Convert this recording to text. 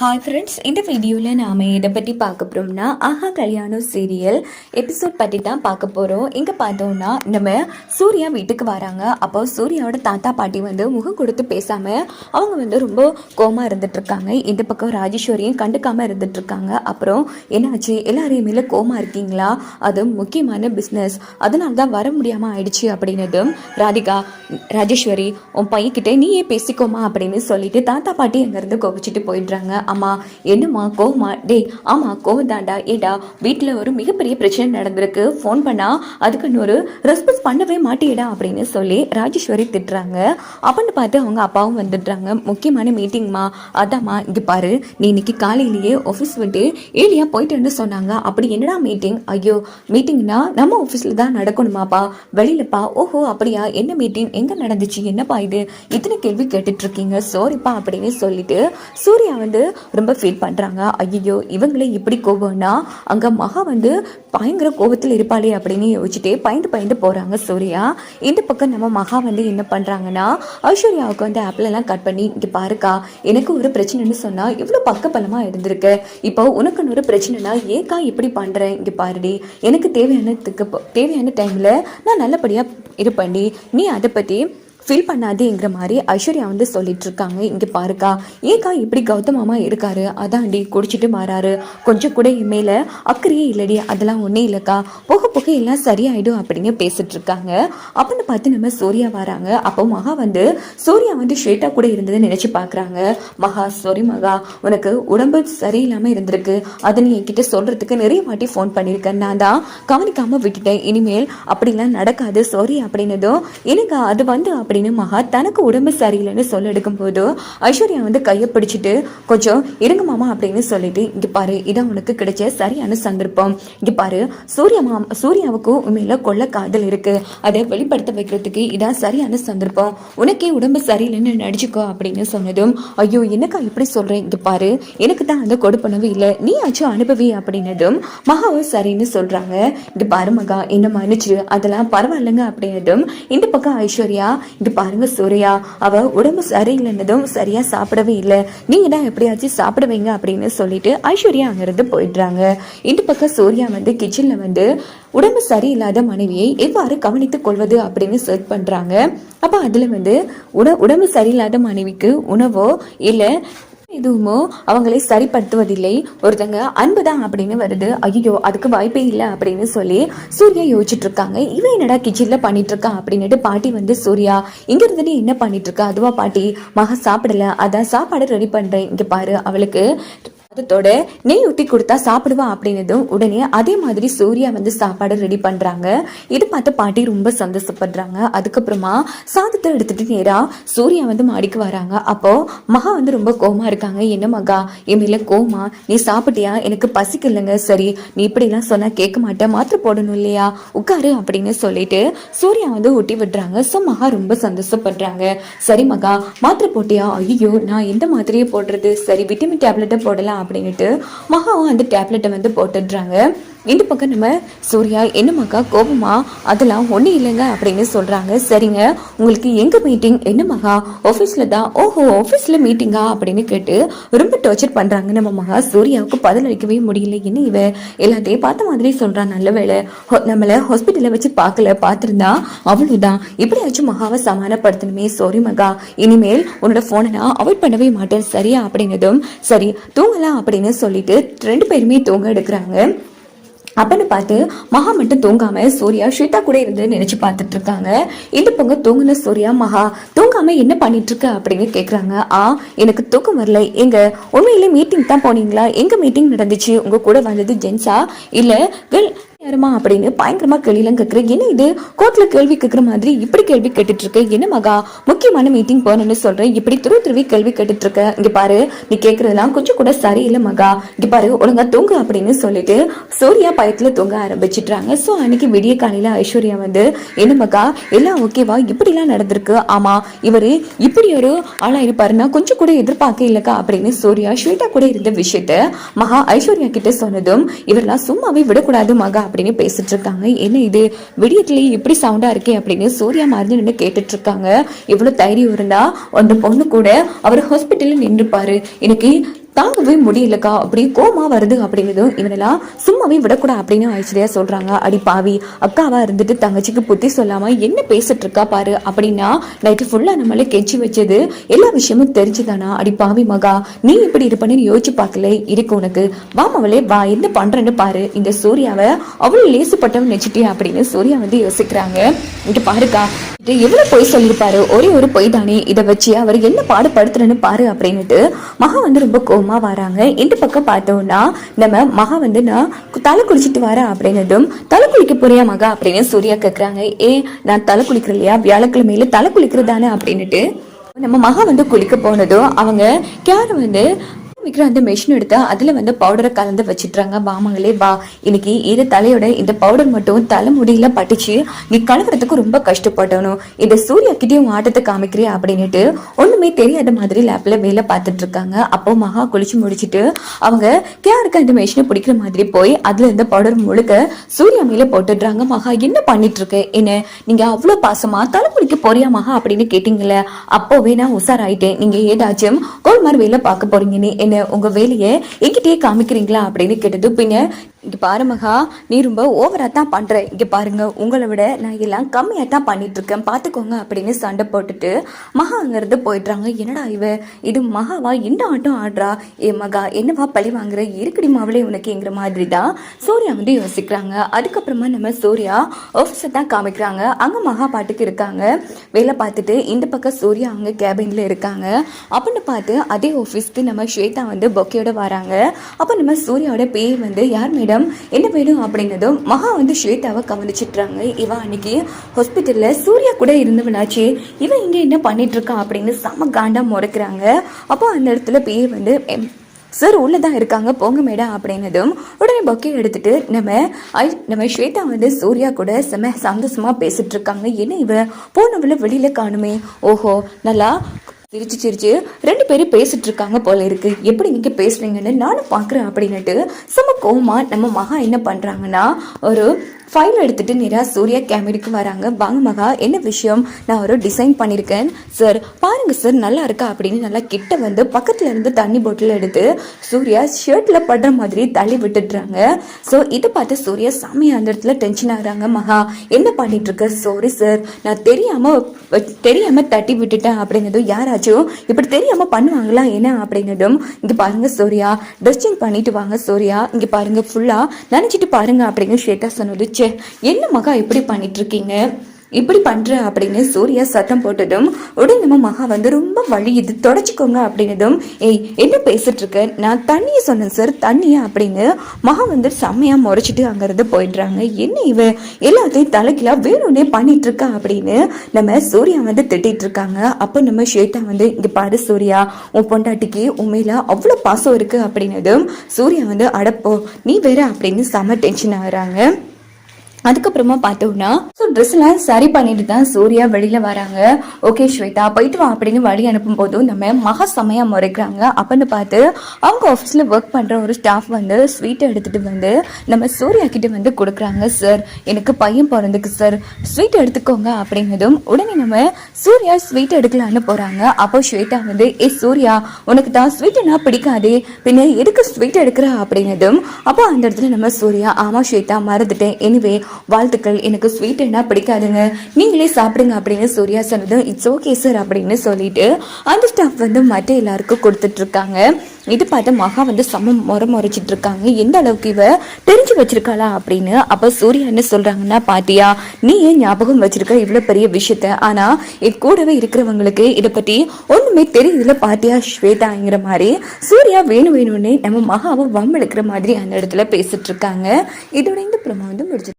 Hi friends இந்த வீடியோவில் நாம் எதை பற்றி பார்க்க போகிறோம்னா ஆஹா கல்யாணம் சீரியல் எபிசோட் பற்றி தான் பார்க்க போகிறோம் இங்கே பார்த்தோம்னா நம்ம சூர்யா வீட்டுக்கு வராங்க. அப்போ சூர்யாவோட தாத்தா பாட்டி வந்து முகம் கொடுத்து பேசாமல் அவங்க வந்து ரொம்ப கோமாக இருந்துகிட்ருக்காங்க இந்த பக்கம் ராஜேஸ்வரியும் கண்டுக்காமல் இருந்துட்டுருக்காங்க. அப்புறம் என்னாச்சு? எல்லாரையுமே கோமா இருக்கீங்களா? அது முக்கியமான பிஸ்னஸ் அதனால தான் வர முடியாமல் ஆயிடுச்சு அப்படின்னதும் ராதிகா ராஜேஸ்வரி உன் பையன்கிட்ட நீயே பேசிக்கோமா அப்படின்னு சொல்லிட்டு தாத்தா பாட்டி அங்கேருந்து கோபிச்சுட்டு போயிடுறாங்க. அம்மா என்னம்மா கோவமா? டேய் ஆமா கோவதாண்டா ஏடா வீட்டில் ஒரு மிகப்பெரிய பிரச்சனை நடந்திருக்கு. ஃபோன் பண்ணா அதுக்கு ஒரு ரெஸ்பான்ஸ் பண்ணவே மாட்டேடா அப்படின்னு சொல்லி ராஜேஸ்வரி திட்டுறாங்க. அப்படின்னு பார்த்து அவங்க அப்பாவும் வந்துடுறாங்க. முக்கியமான மீட்டிங்மா அதாம்மா இங்கே பாரு நீ இன்னைக்கு காலையிலேயே ஆஃபீஸ் விட்டு ஏலியா போயிட்டேன்னு சொன்னாங்க. அப்படி என்னடா மீட்டிங் ஐயோ மீட்டிங்னா நம்ம ஆஃபீஸில் தான் நடக்கணுமாப்பா. வெளியிலப்பா ஓஹோ அப்படியா? என்ன மீட்டிங் எங்கே நடந்துச்சு? என்னப்பா இது? இத்தனை கேள்வி கேட்டுட்ருக்கீங்க சாரிப்பா அப்படின்னு சொல்லிட்டு சூர்யா வந்து ரொம்ப ஃபீல் பண்ணுறாங்க ஐயோ இவங்களே இப்படி கோபம்னா அங்கே மகா வந்து பயங்கர கோபத்தில் இருப்பாளே அப்படின்னு யோசிச்சுட்டே பயந்து பயந்து போகிறாங்க சூர்யா. இந்த பக்கம் நம்ம மகா வந்து என்ன பண்ணுறாங்கன்னா ஐஸ்வர்யாவுக்கு வந்து ஆப்பிளெல்லாம் கட் பண்ணி இங்கே பாருக்கா எனக்கு ஒரு பிரச்சனைன்னு சொன்னால் இவ்வளோ பக்கபலமாக இருந்திருக்கு. இப்போ உனக்குன்னு ஒரு பிரச்சனைனா ஏக்கா இப்படி பண்ணுறேன் இங்கே பாருடி எனக்கு தேவையானதுக்கு தேவையான டைமில் நான் நல்லபடியாக இருப்பேன்டி நீ அதை பற்றி ஃபீல் பண்ணாதேங்கிற மாதிரி ஐஸ்வர்யா வந்து சொல்லிட்டு இருக்காங்க இங்கே பாருக்கா ஏக்கா இப்படி கௌதம் மாமா இருக்காரு? அதான்டி குடிச்சிட்டு மாறாரு. கொஞ்சம் கூட என் அக்கறையே இல்லடி அதெல்லாம் ஒன்றும் இல்லைக்கா. போக போக எல்லாம் சரியாயிடும் அப்படின்னு பேசிட்டு இருக்காங்க அப்படின்னு பார்த்து நம்ம சூர்யா வராங்க. அப்போ மகா வந்து சூர்யா வந்து ஸ்ட்ரெயிட்டாக கூட இருந்ததை நினைச்சு பார்க்குறாங்க மகா சாரி மகா உனக்கு உடம்பு சரியில்லாமல் இருந்திருக்கு. அதை நீ என்கிட்ட சொல்றதுக்கு நிறைய வாட்டி ஃபோன் பண்ணியிருக்கேன். நான் தான் கவனிக்காமல் விட்டுட்டேன். இனிமேல் அப்படிலாம் நடக்காது. சாரி அப்படின்னதும் எனக்கு அது வந்து அப்படி அப்படின்னு மகா தனக்கு உடம்பு சரியில்லைன்னு சொல்ல எடுக்கும்போது ஐஸ்வர்யா வந்து கையை பிடிச்சிட்டு கொஞ்சம் இருங்க மாமா அப்படின்னு சொல்லிட்டு இங்க பாரு இதான் உனக்கு கிடைச்ச சரியான சந்தர்ப்பம். இங்க பாரு சூரிய மாமா சூர்யாவுக்கும் உண்மையில கொள்ள காதல் இருக்கு. அதை வெளிப்படுத்த வைக்கிறதுக்கு இதான் சரியான சந்தர்ப்பம். உனக்கே உடம்பு சரியில்லைன்னு நடிச்சுக்கோ அப்படின்னு சொன்னதும் ஐயோ என்னக்கா இப்படி சொல்றேன்? இங்க பாரு எனக்கு தான் அந்த கொடுப்பனவு இல்லை. நீ ஆச்சும் அனுபவி அப்படின்னதும் மகாவும் சரின்னு சொல்றாங்க. இது பாரு மகா என்ன மன்னிச்சு அதெல்லாம் பரவாயில்லைங்க அப்படின்னதும் இந்த பக்கம் ஐஸ்வர்யா இது பாருங்க சூர்யா. அவ உடம்பு சரியில்லைன்னதும் சரியா சாப்பிடவே இல்லை. நீங்க தான் எப்படியாச்சும் சாப்பிட வைங்க அப்படின்னு சொல்லிட்டு ஐஸ்வர்யா அங்கிருந்து போயிடுறாங்க. இந்த பக்கம் சூர்யா வந்து கிச்சன்ல வந்து உடம்பு சரியில்லாத மனைவியை எவ்வாறு கவனித்துக் கொள்வது அப்படின்னு சர்ச் பண்றாங்க. அப்ப அதுல வந்து உட உடம்பு சரியில்லாத மனைவிக்கு உணவோ இல்ல எதுவுமோ அவங்களை சரிப்படுத்துவதில்லை. ஒருத்தங்க அன்புதான் அப்படின்னு வருது. ஐயோ அதுக்கு வாய்ப்பே இல்லை அப்படின்னு சொல்லி சூர்யா யோசிச்சுட்டு இருக்காங்க இவன் என்னடா கிச்சன்ல பண்ணிட்டு இருக்கான் அப்படின்னுட்டு பாட்டி வந்து சூர்யா இங்க இருந்துட்டு என்ன பண்ணிட்டு இருக்கா அதுவா பாட்டி மக சாப்பிடல. அதான் சாப்பாடு ரெடி பண்றேன். இங்க பாரு அவளுக்கு அதோட நெய் ஊற்றி கொடுத்தா சாப்பிடுவா அப்படின்னதும் உடனே அதே மாதிரி சூர்யா வந்து சாப்பாடு ரெடி பண்ணுறாங்க இது பார்த்து பாட்டி ரொம்ப சந்தோஷப்படுறாங்க. அதுக்கப்புறமா சாதத்தை எடுத்துட்டு நேராக சூர்யா வந்து மாடிக்கு வராங்க. அப்போ மகா வந்து ரொம்ப கோமா இருக்காங்க. என்ன மகா என் மேலே கோமா நீ சாப்பிட்டியா? எனக்கு பசிக்கலைங்க. சரி நீ இப்படிலாம் சொன்னால் கேட்க மாட்டேன். மாத்திரை போடணும் இல்லையா? உட்காரு அப்படின்னு சொல்லிட்டு சூர்யா வந்து ஊட்டி விடுறாங்க. ஸோ மகா ரொம்ப சந்தோஷப்படுறாங்க. சரி மகா மாத்திரை போட்டியா? ஐயோ நான் எந்த மாத்திரையே போடுறது? சரி விட்டமின் டேப்லெட்டை போடலாம் அப்படின்ட்டு மகாவும் அந்த டேப்லெட்டை வந்து போட்டுடுறாங்க. இந்த பக்கம் நம்ம சூர்யா என்ன கோபமா? அதெல்லாம் ஒன்றும் இல்லைங்க அப்படின்னு சொல்கிறாங்க சரிங்க உங்களுக்கு எங்கே மீட்டிங் என்ன மகா? ஆஃபீஸில் தான்? ஓஹோ ஆஃபீஸில் மீட்டிங்கா அப்படின்னு கேட்டு ரொம்ப டார்ச்சர் பண்ணுறாங்க நம்ம மகா. சூர்யாவுக்கு பதில் அளிக்கவே முடியல. என்ன இவ? எல்லாத்தையும் பார்த்த மாதிரி சொல்கிறான் நல்ல வேலை ஹோ- நம்மளை ஹாஸ்பிட்டலில் வச்சு பார்க்கல பார்த்துருந்தா? அவ்வளோதான் இப்படியாச்சும் மகாவை சமாதானப்படுத்தணுமே. சாரி மகா. இனிமேல் உன்னோட ஃபோனை நான் அவாய்ட் பண்ணவே மாட்டேன். சரியா? அப்படின்னதும் சரி தூங்கலாம் அப்படின்னு சொல்லிட்டு ரெண்டு பேருமே தூங்க எடுக்கிறாங்க. அப்பன்னு பார்த்து மகா மட்டும் தூங்காம சூர்யா ஸ்வேதா கூட இருந்து நினைச்சு பார்த்துட்டு இருக்காங்க. இந்த பொங்க தூங்குன சூர்யா மகா தூங்காம என்ன பண்ணிட்டு இருக்க அப்படின்னு கேக்குறாங்க. ஆ எனக்கு தூக்கம் வரல. எங்க உண்மையிலே மீட்டிங் தான் போனீங்களா? எங்க மீட்டிங் நடந்துச்சு? உங்க கூட வந்தது ஜென்ஸா? இல்ல கேர்ள் யாருமா அப்படின்னு பயங்கரமா கேள்விலாம் கேட்குற என்ன இது? கோர்ட்ல கேள்வி கேட்குற மாதிரி இப்படி கேள்வி கேட்டுட்டு இருக்க என்ன மகா? முக்கியமான மீட்டிங் போகணும்னு சொல்றேன் இப்படி துரு துருவி கேள்வி கேட்டுட்டு இருக்க இங்க பாரு நீ கேட்கறதெல்லாம் கொஞ்சம் கூட சரியில்லை மகா. இங்க பாரு ஒழுங்கா தூங்கு அப்படின்னு சொல்லிட்டு சூர்யா பயத்துல தூங்க ஆரம்பிச்சிட்றாங்க. ஸோ அன்னைக்கு விடிய காலையில ஐஸ்வர்யா வந்து என்ன மகா எல்லாம் ஓகேவா இப்படிலாம் நடந்திருக்கு. ஆமா இவர் இப்படி ஒரு ஆளா இருப்பாருன்னா கொஞ்சம் கூட எதிர்பார்க்க இல்லக்கா? அப்படின்னு சூர்யா ஸ்வீட்டா கூட இருந்த விஷயத்த மகா ஐஸ்வர்யா கிட்ட சொன்னதும் இவரெல்லாம் சும்மாவே விடக்கூடாது மகா அப்படின்னு பேசிட்டு இருக்காங்க என்ன இது? விடியத்துலயே இப்படி சவுண்டா இருக்கே அப்படின்னு சூர்யா மருந்து நின்று கேட்டுட்டு இருக்காங்க இவ்வளவு தைரியம் இருந்தா அந்த பொண்ணு கூட அவர் ஹாஸ்பிட்டல்ல நின்றுப்பாரு. எனக்கு தாங்கவே முடியலக்கா அப்படி கோமா வருது அப்படிங்கிறதும் இவனெல்லாம் சும்மாவே விடக்கூடாது அப்படின்னு ஐஸ்வர்யா சொல்றாங்க. அடி பாவி அக்காவா இருந்துட்டு தங்கச்சிக்கு புத்தி சொல்லாம என்ன பேசிட்டு இருக்கா பாரு அப்படின்னா நைட்டு ஃபுல்லா நம்மளே கெஞ்சி வச்சது எல்லா விஷயமும் தெரிஞ்சுதானா? அடி பாவி மகா நீ இப்படி இருப்பன்னு யோசிச்சு பார்க்கல இருக்கு உனக்கு. வாமாவளே வா என்ன பண்றேன்னு பாரு. இந்த சூர்யாவை அவ்வளவு லேசுப்பட்டவன் நினைச்சிட்டியா அப்படின்னு சூர்யா வந்து யோசிக்கிறாங்க. இங்க பாருக்கா எவ்வளவு பொய் சொல்லியிருப்பாரு? ஒரே ஒரு பொய் தானே. இதை வச்சு அவர் என்ன பாடுபடுத்துறேன்னு பாரு அப்படின்னுட்டு மகா வந்து ரொம்ப கோவமா வராங்க. இந்த பக்கம் பார்த்தோம்னா நம்ம மகா வந்து நான் தலை குளிச்சுட்டு வரேன் அப்படின்னதும் தலை குளிக்க போறியா மகா? அப்படின்னு சூர்யா கேக்குறாங்க. ஏ நான் தலை குளிக்கிறேன் இல்லையா? வியாழக்கிழமையில தலை குளிக்கிறதானே? அப்படின்னுட்டு நம்ம மகா வந்து குளிக்க போனதும் அவங்க கேர வந்து விற்கிற அந்த மெஷின் எடுத்து அதில் வந்து பவுடரை கலந்து வச்சுட்றாங்க பாமங்களே பா இன்னைக்கு இது தலையோட இந்த பவுடர் மட்டும் தலை பட்டுச்சு. நீ கழுவுறதுக்கு ரொம்ப கஷ்டப்படணும். இந்த சூர்யா கிட்டேயும் ஆட்டத்தை காமிக்கிறியா அப்படின்னுட்டு ஒன்றுமே தெரியாத மாதிரி லேப்பில் வேலை பார்த்துட்டு இருக்காங்க. அப்போ மகா குளிச்சு முடிச்சுட்டு அவங்க கேருக்கு அந்த மெஷினை பிடிக்கிற மாதிரி போய் அதில் இருந்த பவுடர் முழுக்க சூர்யா மேலே போட்டுடுறாங்க. மகா என்ன பண்ணிட்டு இருக்க என்ன? நீங்கள் அவ்வளோ பாசமா தலை போறியா மகா? அப்படின்னு கேட்டிங்களே அப்போவே நான் உஷாராயிட்டேன். நீங்கள் ஏதாச்சும் கோல்மார் வேலை பார்க்க போறீங்கன்னு என்ன உங்க வேலையை என்கிட்டயே காமிக்கிறீங்களா அப்படின்னு கேட்டது பின்ன இங்கே பாரு மகா நீ ரொம்ப ஓவராக தான் பண்ணுற இங்கே பாருங்க உங்களை விட நான் எல்லாம் கம்மியாக தான் பண்ணிட்டு இருக்கேன் அப்படின்னு சண்டை போட்டுட்டு மகா அங்கேருந்து போயிடுறாங்க. என்னடா இவ? இது மகாவா? என்ன ஆட்டம் ஆடுறா? ஏ மகா என்னவா பழி வாங்குற? இருக்கடி மாவளே உனக்குங்கிற மாதிரி தான் சூர்யா வந்து யோசிக்கிறாங்க. அதுக்கப்புறமா நம்ம சூர்யா ஆஃபீஸை தான் காமிக்கிறாங்க. அங்கே மகா பாட்டுக்கு இருக்காங்க. வேலை பார்த்துட்டு இந்த பக்கம் சூர்யா அவங்க கேபினில் இருக்காங்க. அப்படின்னு பார்த்து அதே ஆஃபீஸ்க்கு நம்ம ஸ்வேதா வந்து பொக்கையோட வராங்க. அப்போ நம்ம சூர்யாவோட பேர் வந்து யார் மேடம்? என்ன வேணும் அப்படின்னதும் மகா வந்து ஸ்வேதாவை கவனிச்சிட்றாங்க. இவன் அன்னைக்கு ஹாஸ்பிட்டலில் சூர்யா கூட இருந்தவனாச்சு இவன் இங்கே என்ன பண்ணிட்டு அப்படின்னு செம காண்டா முறைக்கிறாங்க. அப்போ அந்த இடத்துல பேர் வந்து சார் உள்ளே தான் இருக்காங்க போங்க மேடம் அப்படின்னதும் உடனே பொக்கே எடுத்துட்டு நம்ம ஐ நம்ம ஸ்வேதா வந்து சூர்யா கூட செம சந்தோஷமாக பேசிகிட்ருக்காங்க இருக்காங்க என்ன இவ? போனவள வெளியில் காணுமே. ஓஹோ நல்லா சிரிச்சு சிரிச்சு ரெண்டு பேரும் பேசிட்டு இருக்காங்க போல இருக்கு. எப்படி நீங்க பேசுறீங்கன்னு நானும் பாக்குறேன் அப்படின்னுட்டு செம கோமா நம்ம மகா என்ன பண்றாங்கன்னா ஒரு ஃபைல் எடுத்துட்டு நேரா சூர்யா கேமரிக்கு வராங்க. வாங்க மகா என்ன விஷயம்? நான் ஒரு டிசைன் பண்ணியிருக்கேன் சார் பாருங்க சார் நல்லா இருக்கா அப்படின்னு நல்லா கிட்ட வந்து பக்கத்துல இருந்து தண்ணி பாட்டில் எடுத்து சூர்யா ஷர்ட்ல படுற மாதிரி தள்ளி விட்டுடுறாங்க. ஸோ இதை பார்த்து சூர்யா சாமியா அந்த இடத்துல டென்ஷன் ஆகுறாங்க மகா. என்ன பண்ணிட்டு இருக்க? சாரி சார் நான் தெரியாம தெரியாம தட்டி விட்டுட்டேன் அப்படின்னதும் யாராச்சும் இப்படி தெரியாம பண்ணுவாங்களா என்ன அப்படின்னதும் இங்க பாருங்க சூர்யா. ட்ரெஸ் சேஞ்ச் பண்ணிட்டு வாங்க சூர்யா. இங்க பாருங்க ஃபுல்லா நினைச்சிட்டு பாருங்க அப்படின்னு ஸ்வேதா சொன்னது. ச்சே என்ன மகா இப்படி பண்ணிட்டு இருக்கீங்க? இப்படி பண்ற அப்படின்னு சூர்யா சத்தம் போட்டதும் உடனே நம்ம மகா வந்து ரொம்ப வழி இது தொடச்சிக்கோங்க அப்படின்னதும் ஏய் என்ன பேசிட்டு இருக்க? நான் தண்ணியை சொன்னேன் சார் தண்ணியா? அப்படின்னு மகா வந்து செம்மையா முறைச்சிட்டு அங்கிருந்து போயிடுறாங்க. என்ன இவ? எல்லாத்தையும் தலைக்கிலா வேணும்னே பண்ணிட்டு இருக்கா? அப்படின்னு நம்ம சூர்யா வந்து திட்டிட்டு இருக்காங்க. அப்போ நம்ம ஸ்வேதா வந்து இங்க பாரு சூர்யா உன் பொண்டாட்டிக்கு உண்மையில அவ்வளோ பாசம் இருக்கு. அப்படின்னதும் சூர்யா வந்து அடப்போ நீ வேற அப்படின்னு செம டென்ஷன் ஆகுறாங்க. அதுக்கப்புறமா பார்த்தோம்னா ஸோ ட்ரெஸ்லாம் சரி பண்ணிட்டு தான் சூர்யா வெளியில் வராங்க. ஓகே ஸ்வேதா போயிட்டு வா அப்படின்னு வழி அனுப்பும் போதும் நம்ம மகா செமையா முறைக்கிறாங்க. அப்படின்னு பார்த்து அவங்க ஆஃபீஸில் ஒர்க் பண்ணுற ஒரு ஸ்டாஃப் வந்து ஸ்வீட்டை எடுத்துகிட்டு வந்து நம்ம சூர்யா கிட்ட வந்து கொடுக்குறாங்க சார் எனக்கு பையன் பிறந்துக்கு சார் ஸ்வீட் எடுத்துக்கோங்க அப்படிங்கிறதும் உடனே நம்ம சூர்யா ஸ்வீட் எடுக்கலான்னு போகிறாங்க அப்போ ஸ்வேதா வந்து ஏ சூர்யா உனக்கு தான் ஸ்வீட்டுனா பிடிக்காதே. பின்ன எதுக்கு ஸ்வீட் எடுக்கிற? அப்படிங்கிறதும் அப்போ அந்த இடத்துல நம்ம சூர்யா ஆமாம் ஸ்வேதா மறந்துட்டேன். எனிவே வாழ்த்துக்கள். எனக்கு ஸ்வீட் என்ன பிடிக்காதுங்க. நீங்களே சாப்பிடுங்க அப்படின்னு சூர்யா சொன்னது இட்ஸ் ஓகே சார் அப்படின்னு சொல்லிட்டு அந்த ஸ்டாஃப் வந்து மற்ற எல்லாருக்கும் கொடுத்துட்டு இருக்காங்க இது பார்த்து மகா வந்து செம்ம முறை முறைச்சிட்டு இருக்காங்க எந்த அளவுக்கு இவ தெரிஞ்சு வச்சிருக்காளா? அப்படின்னு. அப்ப சூர்யா என்ன சொல்றாங்கன்னா பாத்தியா நீ ஏன் ஞாபகம் வச்சிருக்க இவ்வளவு பெரிய விஷயத்த? ஆனா என் கூடவே இருக்கிறவங்களுக்கு இதை பத்தி ஒண்ணுமே தெரியுதுல பாத்தியா ஸ்வேதாங்கிற மாதிரி சூர்யா வேணும் வேணும்னு நம்ம மகாவை வம்பெடுக்கிற மாதிரி அந்த இடத்துல பேசிட்டு இருக்காங்க இதோட இந்த பிரமா வந்து முடிச்சு